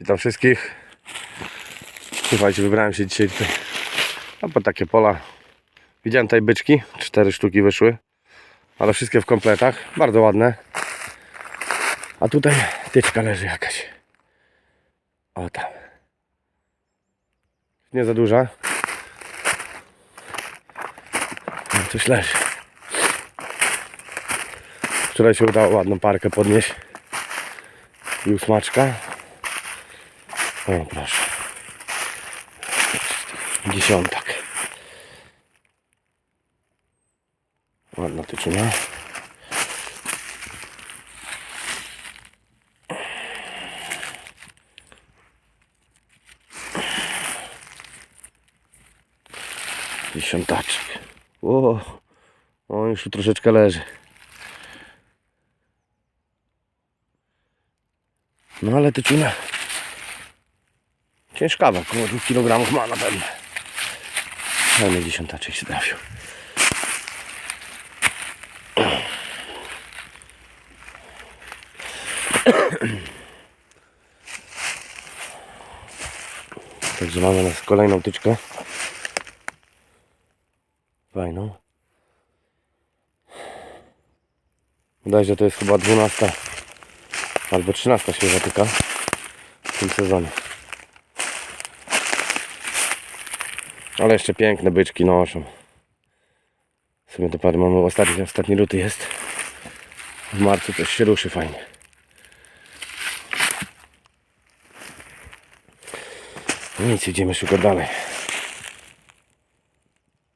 Witam wszystkich. Słuchajcie, wybrałem się dzisiaj tutaj no, po takie pola. Widziałem tutaj byczki, cztery sztuki wyszły, ale wszystkie w kompletach, bardzo ładne. A tutaj tyczka leży jakaś. O tam. Nie za duża. Coś leży. Wczoraj się udało ładną parkę podnieść. I ósmaczka. O proszę. Dziesiątak. Ładna tyczuna. Dziesiątaczek. O, o już tu troszeczkę leży. No ale tyczuna ciężkawa, około 2 kg ma na pewno. Ale mnie dziesiątaczek się trafił. Także mamy nas kolejną tyczkę. Fajną. Wydaje się, że to jest chyba 12 albo 13 świeża tyka w tym sezonie. Ale jeszcze piękne byczki noszą. W sumie to parę mamy ostatni, ostatni luty jest. W marcu też się ruszy fajnie. No nic, idziemy szukać dalej.